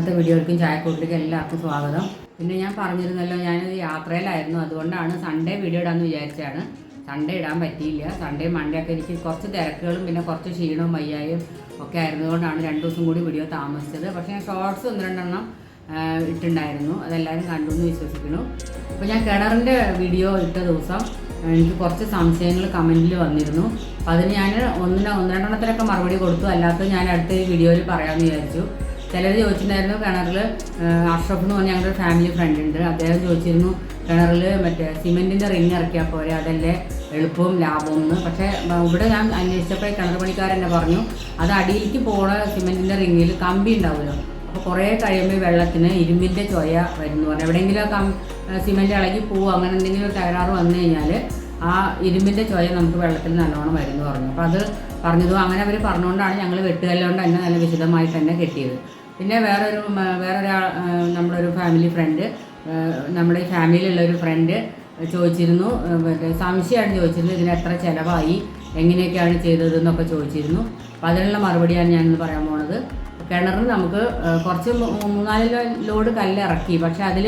ഇന്നത്തെ വീഡിയോയ്ക്കും ചായക്കൂട്ടിലേക്ക് എല്ലാവർക്കും സ്വാഗതം. പിന്നെ ഞാൻ പറഞ്ഞിരുന്നല്ലോ ഞാനൊരു യാത്രയിലായിരുന്നു. അതുകൊണ്ടാണ് സൺഡേ വീഡിയോ ഇടാമെന്ന് വിചാരിച്ചാണ് സൺഡേ ഇടാൻ പറ്റിയില്ല. സൺഡേ മൺഡേ ഒക്കെ എനിക്ക് കുറച്ച് തിരക്കുകളും പിന്നെ കുറച്ച് ക്ഷീണവും വയ്യായും ഒക്കെ ആയിരുന്നതുകൊണ്ടാണ് രണ്ട് ദിവസം കൂടി വീഡിയോ താമസിച്ചത്. പക്ഷേ ഞാൻ ഷോർട്സ് ഒന്ന് രണ്ടെണ്ണം ഇട്ടുണ്ടായിരുന്നു അതെല്ലാവരും കണ്ടു എന്ന് വിശ്വസിക്കുന്നു. അപ്പോൾ ഞാൻ കിണറിന്റെ വീഡിയോ ഇട്ട ദിവസം എനിക്ക് കുറച്ച് സംശയങ്ങൾ കമന്റിൽ വന്നിരുന്നു. അപ്പോൾ അതിന് ഞാൻ ഒന്നിനോ ഒന്ന് രണ്ടെണ്ണത്തിനൊക്കെ മറുപടി കൊടുത്തു. അല്ലാത്ത ഞാൻ അടുത്ത വീഡിയോയിൽ പറയാമെന്ന് വിചാരിച്ചു. ചിലർ ചോദിച്ചിട്ടുണ്ടായിരുന്നു കിണറിൽ അഷ്റഫ് എന്ന് പറഞ്ഞ ഞങ്ങളുടെ ഫാമിലി ഫ്രണ്ട് ഉണ്ട്. അദ്ദേഹം ചോദിച്ചിരുന്നു കിണറിൽ മറ്റേ സിമെന്റിന്റെ റിങ് ഇറക്കിയാൽ പോരെ അതല്ലേ എളുപ്പവും ലാഭവും എന്ന്. പക്ഷേ ഇവിടെ ഞാൻ അന്വേഷിച്ചപ്പോൾ കിണർ പണിക്കാരൻ എന്നെ പറഞ്ഞു അത് അടിയിലേക്ക് പോണ സിമെന്റിന്റെ റിങ്ങിൽ കമ്പി ഉണ്ടാവുമല്ലോ. അപ്പോൾ കുറേ കഴിയുമ്പോൾ വെള്ളത്തിന് ഇരുമ്പിന്റെ ചൊയ വരുന്നു പറഞ്ഞു. എവിടെയെങ്കിലും കം സിമെന്റ് ഇളകി പോവും അങ്ങനെ എന്തെങ്കിലും തകരാറ് വന്നു കഴിഞ്ഞാൽ ആ ഇരുമ്പിന്റെ ചൊയ നമുക്ക് വെള്ളത്തിൽ നല്ലോണം വരുന്നു പറഞ്ഞു. അപ്പോൾ അത് പറഞ്ഞതും അങ്ങനെ അവർ പറഞ്ഞുകൊണ്ടാണ് ഞങ്ങൾ വെട്ടുകല്ലുകൊണ്ട് തന്നെ നല്ല വിശദമായിട്ട് തന്നെ കെട്ടിയത്. പിന്നെ വേറൊരു വേറൊരാൾ നമ്മളൊരു ഫാമിലി ഫ്രണ്ട് നമ്മുടെ ഫാമിലിയിലുള്ള ഒരു ഫ്രണ്ട് ചോദിച്ചിരുന്നു. മറ്റേ സംശയമാണ് ചോദിച്ചിരുന്നു ഇതിന് എത്ര ചിലവായി എങ്ങനെയൊക്കെയാണ് ചെയ്തത് എന്നൊക്കെ ചോദിച്ചിരുന്നു. അപ്പോൾ അതിനുള്ള മറുപടിയാണ് ഞാനിന്ന് പറയാൻ പോണത്. കിണറിന് നമുക്ക് കുറച്ച് മൂന്നാൽ ലോഡ് കല്ല് ഇറക്കി പക്ഷെ അതിൽ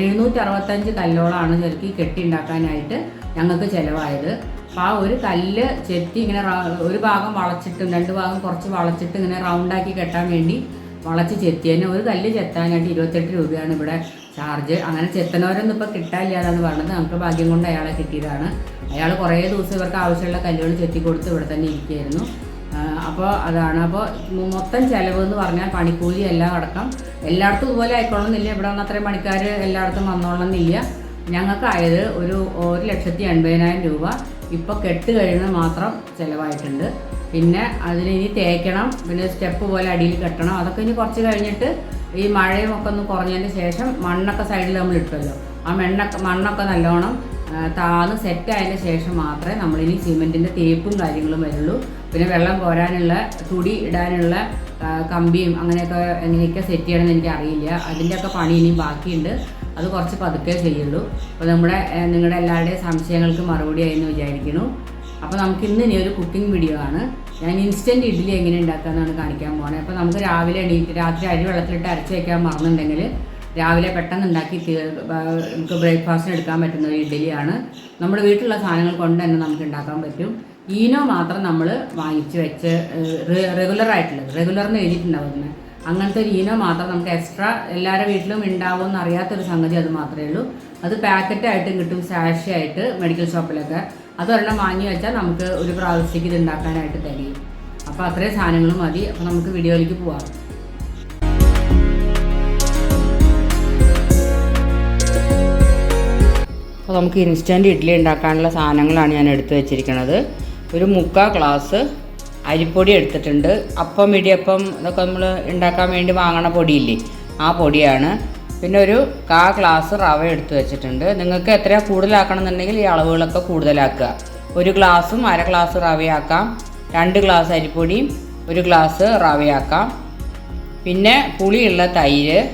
എഴുന്നൂറ്റി അറുപത്തഞ്ച് കല്ലോളാണ് ചെറുക്കി കെട്ടി ഉണ്ടാക്കാനായിട്ട് ഞങ്ങൾക്ക് ചിലവായത്. അപ്പോൾ ആ ഒരു കല്ല് ചെത്തി ഇങ്ങനെ ഒരു ഭാഗം വളച്ചിട്ടും രണ്ട് ഭാഗം കുറച്ച് വളച്ചിട്ട് ഇങ്ങനെ റൗണ്ടാക്കി കെട്ടാൻ വേണ്ടി വളച്ച് ചെത്തിയതിന് ഒരു കല്ല് ചെത്താനായിട്ട് ഇരുപത്തെട്ട് രൂപയാണ് ഇവിടെ ചാർജ്. അങ്ങനെ ചെത്തനവരൊന്നും ഇപ്പോൾ കിട്ടാനില്ലാതാണ് പറഞ്ഞത്. നമുക്ക് ഭാഗ്യം കൊണ്ട് അയാളെ കിട്ടിയതാണ്. അയാൾ കുറേ ദിവസം ഇവർക്ക് ആവശ്യമുള്ള കല്ലുകൾ ചെത്തി കൊടുത്ത് ഇവിടെ തന്നെ ഇരിക്കുകയായിരുന്നു. അപ്പോൾ അതാണ്. അപ്പോൾ മൊത്തം ചിലവ് എന്ന് പറഞ്ഞാൽ പണിക്കൂലി എല്ലാം അടക്കം. എല്ലായിടത്തും ഇതുപോലെ ആയിക്കോളണമെന്നില്ല ഇവിടെ വന്ന അത്രയും പണിക്കാർ എല്ലായിടത്തും വന്നോളണമെന്നില്ല ഞങ്ങൾക്കായത് ഒരു ഒരു ലക്ഷത്തി എൺപതിനായിരം രൂപ ഇപ്പോൾ കെട്ട് കഴിയുന്നത് മാത്രം ചിലവായിട്ടുണ്ട്. പിന്നെ അതിന് ഇനി തേക്കണം പിന്നെ സ്റ്റെപ്പ് പോലെ അടിയിൽ കെട്ടണം. അതൊക്കെ ഇനി കുറച്ച് കഴിഞ്ഞിട്ട് ഈ മഴയും ഒക്കെ ഒന്ന് കുറഞ്ഞതിന് ശേഷം മണ്ണൊക്കെ സൈഡിൽ നമ്മൾ ഇട്ടല്ലോ ആ മണ്ണൊക്കെ മണ്ണൊക്കെ നല്ലോണം താന്ന് സെറ്റ് ആയതിന് ശേഷം മാത്രമേ നമ്മളിനി സിമെന്റിന്റെ തേപ്പും കാര്യങ്ങളും വരുള്ളൂ. പിന്നെ വെള്ളം പോരാനുള്ള തുടി ഇടാനുള്ള കമ്പിയും അങ്ങനെയൊക്കെ എങ്ങനെയൊക്കെ സെറ്റ് ചെയ്യണമെന്ന് എനിക്ക് അറിയില്ല. അതിന്റെയൊക്കെ പണി ഇനിയും ബാക്കിയുണ്ട്. അത് കുറച്ച് പതുക്കെ ചെയ്യുള്ളൂ. അപ്പോൾ നമ്മുടെ നിങ്ങളുടെ എല്ലാവരുടെയും സംശയങ്ങൾക്ക് മറുപടി ആയിരുന്നു വിചാരിക്കുന്നു. അപ്പോൾ നമുക്ക് ഇന്ന് ഇനി ഒരു കുക്കിംഗ് വീഡിയോ ആണ്. ഞാൻ ഇൻസ്റ്റന്റ് ഇഡ്ഡലി എങ്ങനെ ഉണ്ടാക്കാമെന്നാണ് കാണിക്കാൻ പോകുന്നത് അപ്പോൾ നമുക്ക് രാവിലെ എണീറ്റ് രാത്രി അരി വെള്ളത്തിലിട്ട് അരച്ച് വയ്ക്കാൻ മറന്നുണ്ടെങ്കിൽ രാവിലെ പെട്ടെന്ന് ഉണ്ടാക്കി നമുക്ക് ബ്രേക്ക്ഫാസ്റ്റിന് എടുക്കാൻ പറ്റുന്ന ഒരു ഇഡ്ഡലിയാണ്. നമ്മുടെ വീട്ടിലുള്ള സാധനങ്ങൾ കൊണ്ട് തന്നെ നമുക്ക് ഉണ്ടാക്കാൻ പറ്റും. ഈനോ മാത്രം നമ്മൾ വാങ്ങിച്ച് വെച്ച് റെഗുലർ ആയിട്ടുള്ളത്. റെഗുലർ എന്ന് എഴുതിയിട്ടുണ്ടാവുന്നത് അങ്ങനത്തെ ഒരു ഈനോ മാത്രം നമുക്ക് എക്സ്ട്രാ എല്ലാവരുടെ വീട്ടിലും ഉണ്ടാവുമെന്ന് അറിയാത്തൊരു സംഗതി അത് മാത്രമേ ഉള്ളൂ. അത് പാക്കറ്റായിട്ടും കിട്ടും സാഷി ആയിട്ട് മെഡിക്കൽ ഷോപ്പിലൊക്കെ അതൊരെണ്ണം വാങ്ങി വെച്ചാൽ നമുക്ക് ഒരു പ്രാവശ്യത്തേക്ക് ഇത് ഉണ്ടാക്കാനായിട്ട് തികയും. അപ്പോൾ അത്രയും സാധനങ്ങൾ മതി. അപ്പോൾ നമുക്ക് വീഡിയോയിലേക്ക് പോവാം. അപ്പോൾ നമുക്ക് ഇൻസ്റ്റന്റ് ഇഡ്ഡലി ഉണ്ടാക്കാനുള്ള സാധനങ്ങളാണ് ഞാൻ എടുത്തു വെച്ചിരിക്കുന്നത് ഒരു മുക്കാൽ ഗ്ലാസ് അരിപ്പൊടി എടുത്തിട്ടുണ്ട്. അപ്പം ഇടിയപ്പം ഇതൊക്കെ നമ്മൾ ഉണ്ടാക്കാൻ വേണ്ടി വാങ്ങണ പൊടിയില്ലേ ആ പൊടിയാണ്. പിന്നെ ഒരു കാ ഗ്ലാസ് റവ എടുത്തു വെച്ചിട്ടുണ്ട്. നിങ്ങൾക്ക് എത്രയാണ് കൂടുതലാക്കണമെന്നുണ്ടെങ്കിൽ ഈ അളവുകളൊക്കെ കൂടുതലാക്കുക. ഒരു ഗ്ലാസും അര ഗ്ലാസ് റവയാക്കാം. രണ്ട് ഗ്ലാസ് അരിപ്പൊടിയും ഒരു ഗ്ലാസ് റവയാക്കാം. പിന്നെ പുളിയുള്ള തൈര്.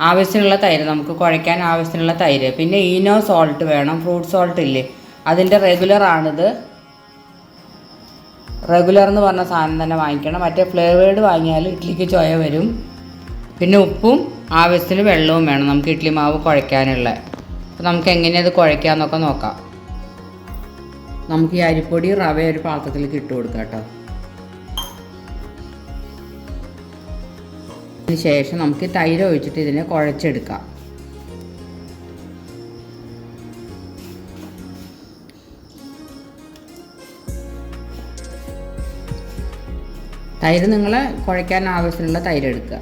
ആവശ്യമുള്ള തൈര് നമുക്ക് കുഴയ്ക്കാൻ ആവശ്യമുള്ള തൈര്. പിന്നെ ഈനോ സോൾട്ട് വേണം ഫ്രൂട്ട് സോൾട്ട് ഇല്ലേ? അതിന്റെ റെഗുലർ ആണിത്. റെഗുലർ എന്ന് പറഞ്ഞ സാധനം തന്നെ വാങ്ങിക്കണം. മറ്റേ ഫ്ലേവേർഡ് വാങ്ങിയാൽ ഇഡ്ഡലിക്ക് ചൊയ വരും. പിന്നെ ഉപ്പും ആവശ്യത്തിന് വെള്ളവും വേണം. നമുക്ക് ഇഡ്ഡലി മാവ് കുഴയ്ക്കാനുള്ള. അപ്പോൾ നമുക്ക് എങ്ങനെയത് കുഴയ്ക്കാമെന്നൊക്കെ നോക്കാം. നമുക്ക് ഈ അരിപ്പൊടി റവ ഒരു പാത്രത്തിലേക്ക് ഇട്ട് കൊടുക്കാം കേട്ടോ. ശേഷം നമുക്ക് തൈര് ഒഴിച്ചിട്ട് ഇതിനെ കുഴച്ചെടുക്കാം. തൈര് നിങ്ങൾ കുഴയ്ക്കാൻ ആവശ്യമുള്ള തൈര് എടുക്കുക.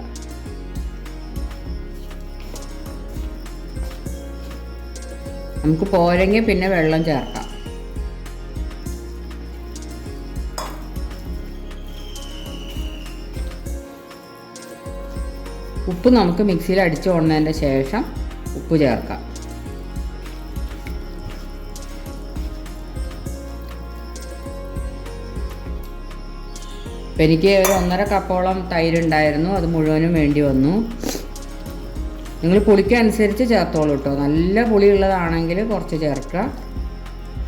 നമുക്ക് പോരെങ്കിൽ പിന്നെ വെള്ളം ചേർക്കാം. ഉപ്പ് നമുക്ക് മിക്സിയിൽ അടിച്ചു കൊണ്ടതിന്റെ ശേഷം ഉപ്പ് ചേർക്കാം. എനിക്ക് ഒരു ഒന്നര കപ്പോളം തൈരുണ്ടായിരുന്നു അത് മുഴുവനും വേണ്ടി വന്നു. നിങ്ങൾ പുളിക്കനുസരിച്ച് ചേർത്തോളൂ കേട്ടോ നല്ല പുളിയുള്ളതാണെങ്കിൽ കുറച്ച് ചേർക്കുക.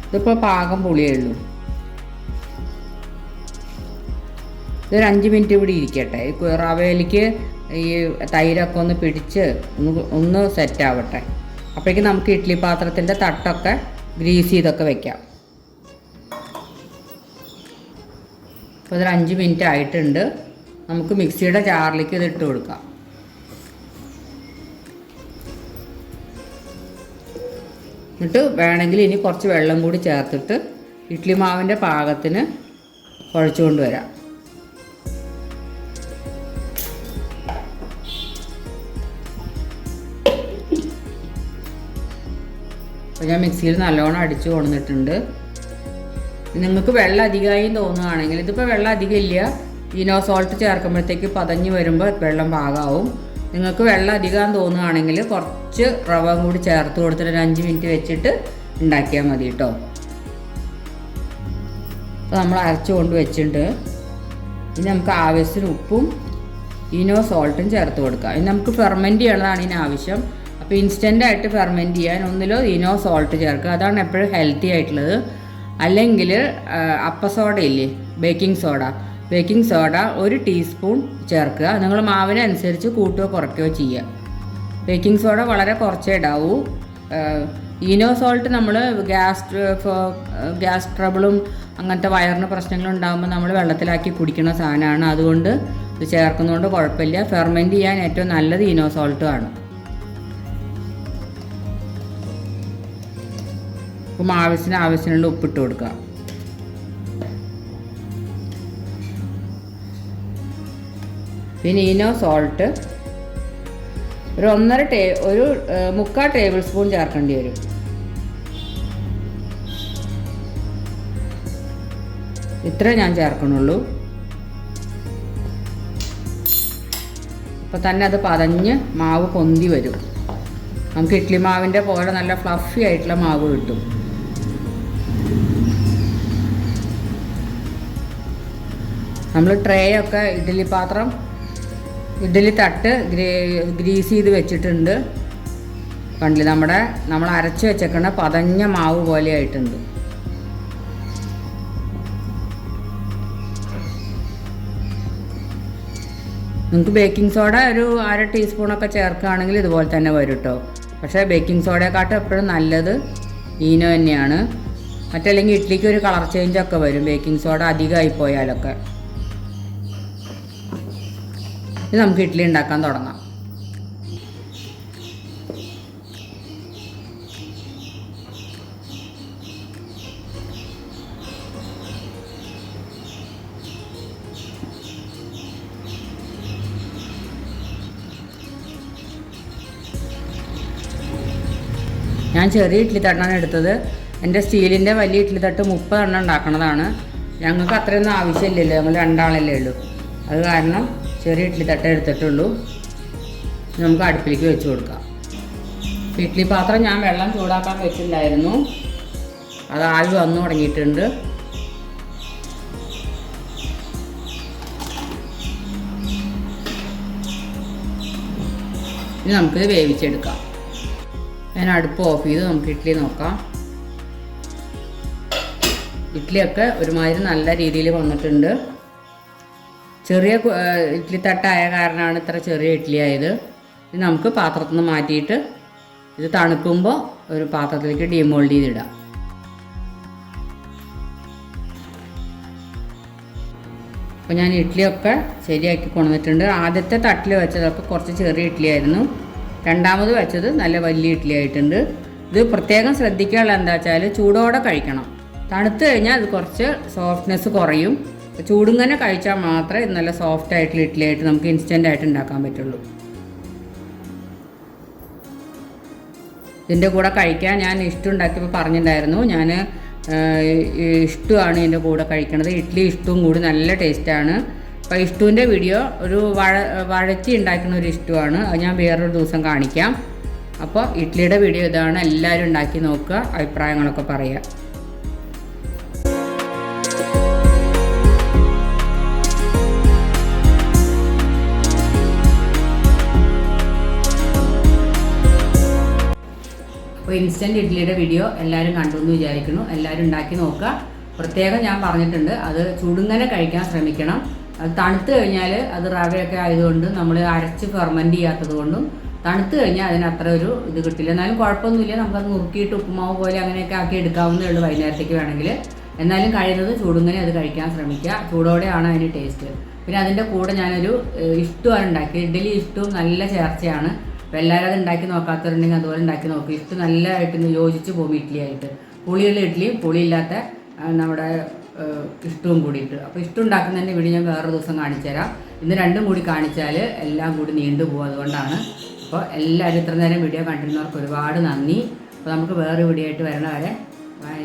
ഇതിപ്പോൾ പാകം പുളിയേ ഉള്ളൂ ഇതൊരു അഞ്ച് മിനിറ്റ് കൂടി ഇരിക്കട്ടെ. റവയിലേക്ക് ഈ തൈരൊക്കെ ഒന്ന് പിടിച്ച് ഒന്ന് ഒന്ന് സെറ്റ് ആവട്ടെ. അപ്പോഴേക്കും നമുക്ക് ഇഡ്ഡലി പാത്രത്തിന്റെ തട്ടൊക്കെ ഗ്രീസ് ചെയ്തൊക്കെ വെക്കാം. അപ്പോൾ ഇതൊരു അഞ്ച് മിനിറ്റ് ആയിട്ടുണ്ട്. നമുക്ക് മിക്സിയുടെ ജാറിലേക്ക് ഇത് ഇട്ട് കൊടുക്കാം. എന്നിട്ട് വേണമെങ്കിൽ ഇനി കുറച്ച് വെള്ളം കൂടി ചേർത്തിട്ട് ഇഡ്ഡലി മാവിന്റെ പാകത്തിന് കുഴച്ചുകൊണ്ട് വരാം അപ്പോൾ ഞാൻ മിക്സിയിൽ നല്ലോണം അടിച്ച് കൊണ്ടിട്ടുണ്ട് നിങ്ങൾക്ക് വെള്ളം അധികമായും തോന്നുകയാണെങ്കിൽ ഇതിപ്പോൾ വെള്ളം അധികം ഇല്ല. ഇനോ സോൾട്ട് ചേർക്കുമ്പോഴത്തേക്ക് പതഞ്ഞ് വരുമ്പോൾ വെള്ളം പാകമാവും നിങ്ങൾക്ക് വെള്ളം അധികം തോന്നുകയാണെങ്കിൽ കുറച്ച് റവ കൂടി ചേർത്ത് കൊടുത്തിട്ട് ഒരു അഞ്ച് മിനിറ്റ് വെച്ചിട്ട് ഉണ്ടാക്കിയാൽ മതി കേട്ടോ. അപ്പോൾ നമ്മൾ അരച്ചുകൊണ്ട് വെച്ചിട്ടുണ്ട്. ഇനി നമുക്ക് ആവശ്യത്തിന് ഉപ്പും ഇനോ സോൾട്ടും ചേർത്ത് കൊടുക്കാം. ഇനി നമുക്ക് ഫെർമെന്റ് ചെയ്യണതാണ് ഇതിന് ആവശ്യം. അപ്പോൾ ഇൻസ്റ്റന്റ് ആയിട്ട് ഫെർമെന്റ് ചെയ്യാൻ ഒന്നിലോ ഇനോ സോൾട്ട് ചേർക്കുക. അതാണ് എപ്പോഴും ഹെൽത്തി ആയിട്ടുള്ളത്. അല്ലെങ്കിൽ അപ്പ സോഡ ഇല്ലേ? ബേക്കിംഗ് സോഡ ബേക്കിംഗ് സോഡ ഒരു ടീസ്പൂൺ ചേർക്കുക. നിങ്ങൾ മാവിനനുസരിച്ച് കൂട്ടുകയോ കുറയ്ക്കുകയോ ചെയ്യുക. ബേക്കിംഗ് സോഡ വളരെ കുറച്ചേ ഇടാവൂ. ഈനോ സോൾട്ട് നമ്മൾ ഗ്യാസ് ഗ്യാസ് ട്രബിളും അങ്ങനത്തെ വയറിന് പ്രശ്നങ്ങളും ഉണ്ടാകുമ്പോൾ നമ്മൾ വെള്ളത്തിലാക്കി കുടിക്കുന്ന സാധനമാണ്. അതുകൊണ്ട് ഇത് ചേർക്കുന്നതുകൊണ്ട് കുഴപ്പമില്ല. ഫെർമെന്റ് ചെയ്യാൻ ഏറ്റവും നല്ലത് ഈനോ സോൾട്ടും ആണ്. അപ്പം ആവശ്യത്തിന് ആവശ്യത്തിനുള്ള ഉപ്പിട്ട് കൊടുക്കുക. പിന്നെ ഇനോ സോൾട്ട് ഒരു ഒന്നര ടേ ഒരു മുക്കാൽ ടേബിൾ സ്പൂൺ ചേർക്കേണ്ടി വരും. ഇത്ര ഞാൻ ചേർക്കണുള്ളൂ. അപ്പോൾ തന്നെ അത് പതഞ്ഞ് മാവ് പൊന്തി വരും. നമുക്ക് ഇഡ്ലി മാവിന്റെ പോലെ നല്ല ഫ്ലഫി ആയിട്ടുള്ള മാവ് കിട്ടും. നമ്മൾ ട്രേയൊക്കെ ഇഡ്ഡലി പാത്രം ഇഡ്ഡലി തട്ട് ഗ്രേ ഗ്രീസ് ചെയ്ത് വെച്ചിട്ടുണ്ട്. കണ്ടില്ല നമ്മുടെ നമ്മൾ അരച്ച് വെച്ചേക്കണ പതഞ്ഞ മാവ് പോലെ ആയിട്ടുണ്ട്. നിങ്ങൾക്ക് ബേക്കിംഗ് സോഡ ഒരു അര ടീസ്പൂണൊക്കെ ചേർക്കുകയാണെങ്കിൽ ഇതുപോലെ തന്നെ വരും കേട്ടോ പക്ഷേ ബേക്കിംഗ് സോഡയെക്കാട്ടും എപ്പോഴും നല്ലത് ഈനോ തന്നെയാണ്. മറ്റല്ലെങ്കിൽ ഇഡ്ഡലിക്ക് ഒരു കളർ ചേഞ്ചൊക്കെ വരും. ബേക്കിംഗ് സോഡ അധികമായി പോയാലൊക്കെ. ഇത് നമുക്ക് ഇഡ്ഡലി ഉണ്ടാക്കാൻ തുടങ്ങാം. ഞാൻ ചെറിയ ഇഡ്ഡലി തട്ടാണ് എടുത്തത്. എന്റെ സ്റ്റീലിന്റെ വലിയ ഇഡ്ഡലി തട്ട് മുപ്പതെണ്ണം ഉണ്ടാക്കുന്നതാണ് ഞങ്ങൾക്ക് അത്രയൊന്നും ആവശ്യമില്ലല്ലോ. ഞങ്ങൾ രണ്ടാളല്ലേ ഉള്ളൂ. അത് കാരണം ചെറിയ ഇഡ്ഡലി തട്ട എടുത്തിട്ടുള്ളൂ. നമുക്ക് അടുപ്പിലേക്ക് വെച്ച് കൊടുക്കാം. ഇഡ്ഡലി പാത്രം ഞാൻ വെള്ളം ചൂടാക്കാൻ വെച്ചിട്ടുണ്ടായിരുന്നു. അത് ആവി വന്നു തുടങ്ങിയിട്ടുണ്ട്. ഇനി നമുക്കിത് വേവിച്ചെടുക്കാം. ഞാൻ അടുപ്പ് ഓഫ് ചെയ്ത് നമുക്ക് ഇഡ്ഡലി നോക്കാം. ഇഡ്ഡലിയൊക്കെ ഒരുമാതിരി നല്ല രീതിയിൽ വന്നിട്ടുണ്ട്. ചെറിയ ഇഡ്ഡലി തട്ടായ കാരണമാണ് ഇത്ര ചെറിയ ഇഡ്ഡലി ആയത്. നമുക്ക് പാത്രത്തിൽ നിന്ന് മാറ്റിയിട്ട് ഇത് തണുക്കുമ്പോൾ ഒരു പാത്രത്തിലേക്ക് ഡീമോൾഡ് ചെയ്തിടാം. അപ്പോൾ ഞാൻ ഇഡ്ഡലിയൊക്കെ ശരിയാക്കി കൊണ്ടുവന്നിട്ടുണ്ട്. ആദ്യത്തെ തട്ടിൽ വെച്ചതൊക്കെ കുറച്ച് ചെറിയ ഇഡ്ഡലി ആയിരുന്നു. രണ്ടാമത് വെച്ചത് നല്ല വലിയ ഇഡ്ഡലി ആയിട്ടുണ്ട്. ഇത് പ്രത്യേകം ശ്രദ്ധിക്കാനുള്ള എന്താ വെച്ചാൽ ചൂടോടെ കഴിക്കണം. തണുത്ത് കഴിഞ്ഞാൽ അത് കുറച്ച് സോഫ്റ്റ്നെസ് കുറയും. ചൂടിങ്ങനെ കഴിച്ചാൽ മാത്രമേ നല്ല സോഫ്റ്റ് ആയിട്ടുള്ള ഇഡ്ഡലി ആയിട്ട് നമുക്ക് ഇൻസ്റ്റന്റ് ആയിട്ട് ഉണ്ടാക്കാൻ പറ്റുള്ളൂ. ഇതിന്റെ കൂടെ കഴിക്കാൻ ഞാൻ ഇഷ്ടം ഉണ്ടാക്കിയപ്പോൾ പറഞ്ഞിട്ടുണ്ടായിരുന്നു ഞാൻ ഇഷ്ടമാണ് ഇതിന്റെ കൂടെ കഴിക്കണത്. ഇഡ്ഡലി ഇഷ്ടവും കൂടി നല്ല ടേസ്റ്റാണ് അപ്പോൾ ഇഷ്ടുവിന്റെ വീഡിയോ ഒരു വഴ വഴച്ചി ഉണ്ടാക്കുന്ന ഒരു ഇഷ്ടമാണ് അത് ഞാൻ വേറൊരു ദിവസം കാണിക്കാം. അപ്പോൾ ഇഡ്ഡലിയുടെ വീഡിയോ ഇതാണ്. എല്ലാവരും ഉണ്ടാക്കി നോക്കുക. അഭിപ്രായങ്ങളൊക്കെ പറയുക. അപ്പോൾ ഇൻസ്റ്റന്റ് ഇഡ്ഡലിയുടെ വീഡിയോ എല്ലാവരും കണ്ടു എന്ന് വിചാരിക്കുന്നു. എല്ലാവരും ഉണ്ടാക്കി നോക്കുക. പ്രത്യേകം ഞാൻ പറഞ്ഞിട്ടുണ്ട് അത് ചുടുങ്ങനെ കഴിക്കാൻ ശ്രമിക്കണം. അത് തണുത്ത് കഴിഞ്ഞാൽ അത് റവയൊക്കെ ആയതുകൊണ്ട് നമ്മൾ അരച്ച് ഫെർമെന്റ് ചെയ്യാത്തത് കൊണ്ടും തണുത്ത് കഴിഞ്ഞാൽ അതിന് അത്ര ഒരു ഇത് കിട്ടില്ല. എന്നാലും കുഴപ്പമൊന്നുമില്ല നമുക്കത് നുറുക്കിയിട്ട് ഉപ്പുമാവ് പോലെ അങ്ങനെയൊക്കെ ആക്കി എടുക്കാവുന്നേ ഉള്ളൂ വൈകുന്നേരത്തേക്ക് വേണമെങ്കിൽ എന്നാലും കഴിയുന്നത് ചൂടുങ്ങനെ അത് കഴിക്കാൻ ശ്രമിക്കുക. ചൂടോടെയാണ് അതിന്റെ ടേസ്റ്റ് പിന്നെ അതിന്റെ കൂടെ ഞാനൊരു ഇഷ്ടമാണ് ഉണ്ടാക്കിയത്. ഇഡ്ഡലി ഇഷ്ടവും നല്ല ചേർച്ചയാണ്. അപ്പോൾ എല്ലാവരും അത് ഉണ്ടാക്കി നോക്കാത്തവരുണ്ടെങ്കിൽ അതുപോലെ ഉണ്ടാക്കി നോക്കും. ഇഷ്ടം നല്ലതായിട്ട് യോജിച്ച് പോകും ഇഡ്ഡലിയായിട്ട് പുളിയുള്ള ഇഡ്ഡലിയും പുളിയില്ലാത്ത നമ്മുടെ ഇഷ്ടവും കൂടിയിട്ട്. അപ്പോൾ ഇഷ്ടം ഉണ്ടാക്കുന്നതിന്റെ വീട് ഞാൻ വേറെ ദിവസം കാണിച്ചുതരാം ഇന്ന് രണ്ടും കൂടി കാണിച്ചാൽ എല്ലാം കൂടി നീണ്ടു പോകും അതുകൊണ്ടാണ്. അപ്പോൾ എല്ലാവരും ഇത്ര നേരം വീഡിയോ കണ്ടിരുന്നവർക്ക് ഒരുപാട് നന്ദി. അപ്പോൾ നമുക്ക് വേറെ വീഡിയോ ആയിട്ട് വരണവരെ ബൈ.